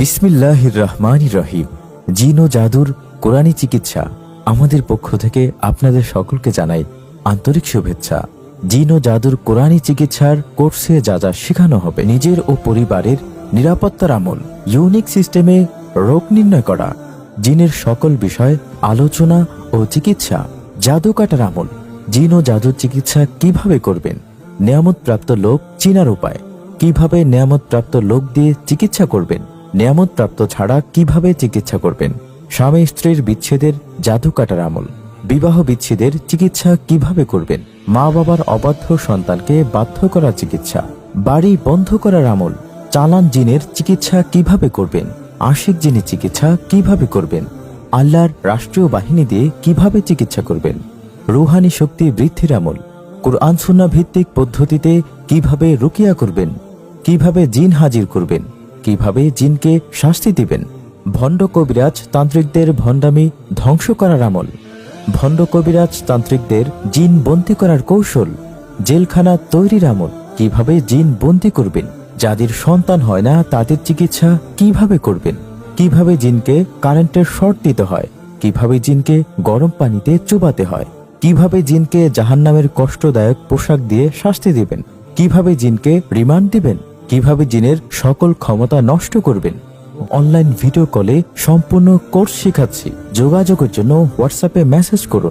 বিসমিল্লাহির রহমান রহিম। জিন ও জাদুর কোরআনী চিকিৎসা। আমাদের পক্ষ থেকে আপনাদের সকলকে জানাই আন্তরিক শুভেচ্ছা। জিন ও জাদুর কোরআনী চিকিৎসার কোর্সে যা যা শেখানো হবে নিজের ও পরিবারের নিরাপত্তার আমল, ইউনিক সিস্টেমে রোগ নির্ণয় করা, জিনের সকল বিষয় আলোচনা ও চিকিৎসা, জাদু কাটার আমল, জিন ও জাদুর চিকিৎসা কীভাবে করবেন, নিয়ামতপ্রাপ্ত লোক চিনার উপায়, কীভাবে নিয়ামতপ্রাপ্ত লোক দিয়ে চিকিৎসা করবেন নিয়ামতপ্রাপ্ত ছাড়া কীভাবে চিকিৎসা করবেন? স্বামী স্ত্রীর বিচ্ছেদের জাদু কাটার আমল। বিবাহ বিচ্ছেদের চিকিৎসা কীভাবে করবেন? মা বাবার অবাধ্য সন্তানকে বাধ্য করার চিকিৎসা। বাড়ি বন্ধ করার আমল। চালান জিনের চিকিৎসা কীভাবে করবেন? আশিক জিনের চিকিৎসা কীভাবে করবেন? আল্লাহর রাষ্ট্রীয় বাহিনী দিয়ে কীভাবে চিকিৎসা করবেন? রুহানি শক্তি বৃদ্ধির আমল। কোরআন সুন্না ভিত্তিক পদ্ধতিতে কীভাবে রুকিয়া করবেন? কীভাবে জিন হাজির করবেন? কীভাবে জিনকে শাস্তি দিবেন? ভণ্ড কবিরাজ তান্ত্রিকদের ভণ্ডামি ধ্বংস করার আমল। ভণ্ড কবিরাজ তান্ত্রিকদের জিন বন্দি করার কৌশল। জেলখানা তৈরির আমল। কীভাবে জিন বন্দি করবেন? যাদের সন্তান হয় না, তাদের চিকিৎসা কীভাবে করবেন? কীভাবে জিনকে কারেন্টের শর্ট দিতে হয়? কীভাবে জিনকে গরম পানিতে চুবাতে হয়? কীভাবে জিনকে জাহান্নামের কষ্টদায়ক পোশাক দিয়ে শাস্তি দিবেন? কীভাবে জিনকে রিমান্ড দিবেন? কীভাবে জিনের সকল ক্ষমতা নষ্ট করবেন? অনলাইন ভিডিও কলে সম্পূর্ণ কোর্স শেখাচ্ছি। যোগাযোগের জন্য হোয়াটসঅ্যাপে মেসেজ করুন।